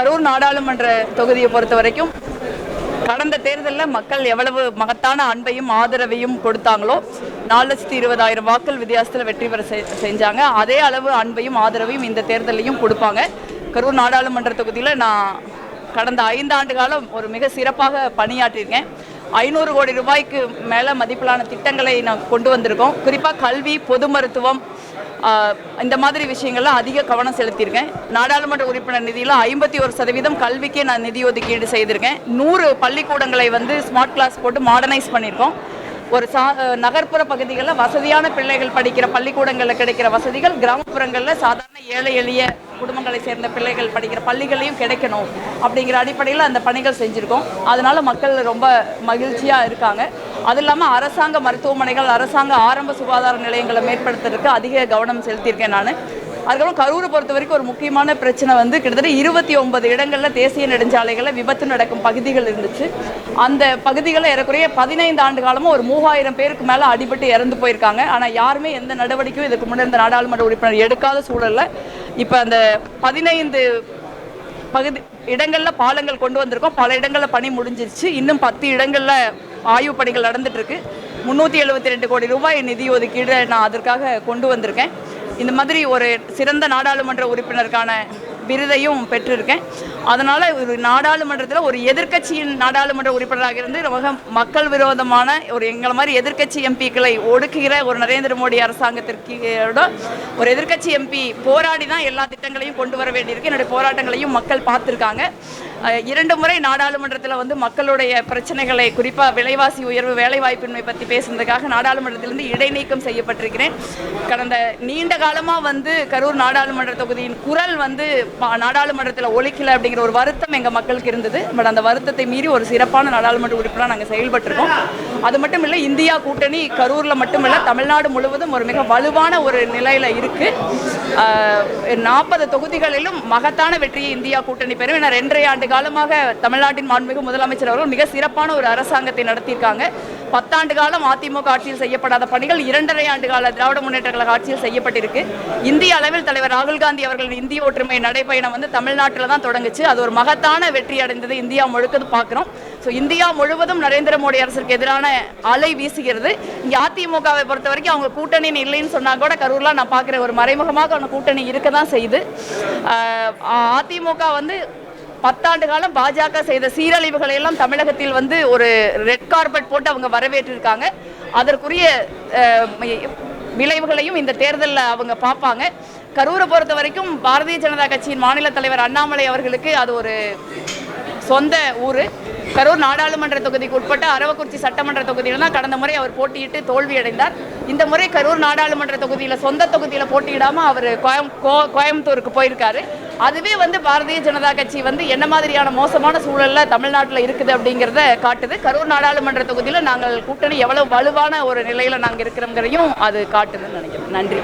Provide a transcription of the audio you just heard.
கரூர் நாடாளுமன்ற தொகுதியை பொறுத்த வரைக்கும் கடந்த தேர்தலில் மக்கள் எவ்வளவு மகத்தான அன்பையும் ஆதரவையும் கொடுத்தாங்களோ நாலு லட்சத்தி இருபதாயிரம் வாக்கள் வித்தியாசத்தில் வெற்றி பெற செஞ்சாங்க. அதே அளவு அன்பையும் ஆதரவையும் இந்த தேர்தலையும் கொடுப்பாங்க. கரூர் நாடாளுமன்ற தொகுதியில் நான் கடந்த ஐந்து ஆண்டு காலம் ஒரு மிக சிறப்பாக பணியாற்றியிருக்கேன். ஐநூறு கோடி ரூபாய்க்கு மேலே மதிப்பிலான திட்டங்களை நான் கொண்டு வந்திருக்கோம். குறிப்பாக கல்வி பொது மருத்துவம் இந்த மாதிரி விஷயங்கள்லாம் அதிக கவனம் செலுத்தியிருக்கேன். நாடாளுமன்ற உறுப்பினர் நிதியில் ஐம்பத்தி ஒரு சதவீதம் கல்விக்கே நான் நிதி ஒதுக்கீடு செய்திருக்கேன். நூறு பள்ளிக்கூடங்களை வந்து ஸ்மார்ட் கிளாஸ் போட்டு மாடர்னைஸ் பண்ணியிருக்கோம். ஒரு சா நகர்ப்புற பகுதிகளில் வசதியான பிள்ளைகள் படிக்கிற பள்ளிக்கூடங்களில் கிடைக்கிற வசதிகள் கிராமப்புறங்களில் சாதாரண ஏழை எளிய குடும்பங்களை சேர்ந்த பிள்ளைகள் படிக்கிற பள்ளிகளையும் கிடைக்கணும் அப்படிங்கிற அடிப்படையில் அந்த பணிகள் செஞ்சுருக்கோம். அதனால் மக்கள் ரொம்ப மகிழ்ச்சியாக இருக்காங்க. அது இல்லாமல் அரசாங்க மருத்துவமனைகள் அரசாங்க ஆரம்ப சுகாதார நிலையங்களை மேற்படுத்துறதுக்கு அதிக கவனம் செலுத்தியிருக்கேன் நான். அதுக்கப்புறம் கரூரை பொறுத்த வரைக்கும் ஒரு முக்கியமான பிரச்சனை வந்து கிட்டத்தட்ட இருபத்தி ஒன்பது இடங்களில் தேசிய நெடுஞ்சாலைகளில் விபத்து நடக்கும் பகுதிகள் இருந்துச்சு. அந்த பகுதிகளில் ஏறக்குறைய பதினைந்து ஆண்டு காலமாக ஒரு மூவாயிரம் பேருக்கு மேலே அடிபட்டு இறந்து போயிருக்காங்க. ஆனால் யாருமே எந்த நடவடிக்கையும் இதுக்கு முன்னே இந்த நாடாளுமன்ற உறுப்பினர் எடுக்காத சூழலில் இப்போ அந்த பதினைந்து பகுதி இடங்களில் பாலங்கள் கொண்டு வந்திருக்கோம். பல இடங்களில் பணி முடிஞ்சிருச்சு. இன்னும் பத்து இடங்களில் ஆய்வு பணிகள் நடந்துட்டுருக்கு. முந்நூற்றி எழுபத்தி ரெண்டு கோடி ரூபாய் நிதி ஒதுக்கீடு நான் அதற்காக கொண்டு வந்திருக்கேன். இந்த மாதிரி ஒரு சிறந்த நாடாளுமன்ற உறுப்பினருக்கான விருதையும் பெற்றிருக்கேன். அதனால் ஒரு நாடாளுமன்றத்தில் ஒரு எதிர்க்கட்சியின் நாடாளுமன்ற உறுப்பினராக இருந்து ரொம்ப மக்கள் விரோதமான ஒரு எங்களை மாதிரி எதிர்க்கட்சி எம்பிக்களை ஒடுக்குகிற ஒரு நரேந்திர மோடி அரசாங்கத்திற்கு ஒரு எதிர்க்கட்சி எம்பி போராடி தான் எல்லா திட்டங்களையும் கொண்டு வர வேண்டியிருக்கு. என்னுடைய போராட்டங்களையும் மக்கள் பார்த்துருக்காங்க. இரண்டு முறை நாடாளுமன்றத்தில் வந்து மக்களுடைய பிரச்சனைகளை குறிப்பாக விலைவாசி உயர்வு வேலைவாய்ப்பின்மை பற்றி பேசுனதுக்காக நாடாளுமன்றத்திலிருந்து இடைநீக்கம் செய்யப்பட்டிருக்கிறேன். கடந்த நீண்ட காலமாக வந்து கரூர் நாடாளுமன்ற தொகுதியின் குரல் வந்து பா- நாடாளுமன்றத்தில் ஒழிக்கல அப்படிங்கிற ஒரு வருத்தம் எங்கள் மக்களுக்கு இருந்தது. பட் அந்த வருத்தத்தை மீறி ஒரு சிறப்பான நாடாளுமன்ற உறுப்பினராக நாங்கள் செயல்பட்டிருக்கோம். அது மட்டும் இல்லை இந்தியா கூட்டணி கரூரில் மட்டுமல்ல தமிழ்நாடு முழுவதும் ஒரு மிக வலுவான ஒரு நிலையில் இருக்குது நாற்பது தொகுதிகளிலும் மகத்தான வெற்றியை இந்தியா கூட்டணி பெறும். ஏன்னா ரெண்டரை ஆண்டு காலமாக தமிழ்நாட்டின் மாண்புமிகு முதலமைச்சர் அவர்கள் மிக சிறப்பான ஒரு அரசாங்கத்தை நடத்தியிருக்காங்க. பத்தாண்டு காலம் அதிமுக ஆட்சியில் செய்யப்படாத பணிகள் இரண்டரை ஆண்டு கால திராவிட முன்னேற்ற கழக ஆட்சியில் செய்யப்பட்டிருக்கு. இந்திய அளவில் தலைவர் ராகுல் காந்தி அவர்களின் இந்திய ஒற்றுமை நடைப்பயணம் வந்து தமிழ்நாட்டில் தான் தொடங்குச்சு. அது ஒரு மகத்தான வெற்றி அடைந்தது இந்தியா முழுக்கது பார்க்குறோம். ஸோ இந்தியா முழுவதும் நரேந்திர மோடி அரசுக்கு எதிரான அலை வீசுகிறது. இங்கே அதிமுகவை பொறுத்த வரைக்கும் அவங்க கூட்டணி இல்லைன்னு சொன்னால் கூட கரூரில் நான் பார்க்குற ஒரு மறைமுகமாக அவங்க கூட்டணி இருக்க தான் செய்யுது அதிமுக வந்து பத்தாண்டு காலம் பாஜக செய்த சீரழிவுகளை எல்லாம் தமிழகத்தில் வந்து ஒரு ரெட் கார்பெட் போட்டு அவங்க வரவேற்றிருக்காங்க. அதற்குரிய விளைவுகளையும் இந்த தேர்தலில் அவங்க பார்ப்பாங்க. கரூரை பொறுத்த வரைக்கும் பாரதிய ஜனதா கட்சியின் மாநில தலைவர் அண்ணாமலை அவர்களுக்கு அது ஒரு சொந்த ஊர். கரூர் நாடாளுமன்ற தொகுதிக்கு உட்பட்ட அரவக்குறிச்சி சட்டமன்ற தொகுதியில் தான் கடந்த முறை அவர் போட்டியிட்டு தோல்வியடைந்தார். இந்த முறை கரூர் நாடாளுமன்ற தொகுதியில் சொந்த தொகுதியில் போட்டியிடாமல் அவர் கோயம் கோ- கோயம்புத்தூருக்கு போயிருக்காரு. அதுவே வந்து பாரதிய ஜனதா கட்சி வந்து என்ன மாதிரியான மோசமான சூழலில் தமிழ்நாட்டில் இருக்குது அப்படிங்கிறத காட்டுது. கரூர் நாடாளுமன்ற தொகுதியில் நாங்கள் கூட்டணி எவ்வளவு வலுவான ஒரு நிலையில் நாங்கள் இருக்கிறோங்கிறதையும் அது காட்டுதுன்னு நினைக்கிறேன். நன்றி.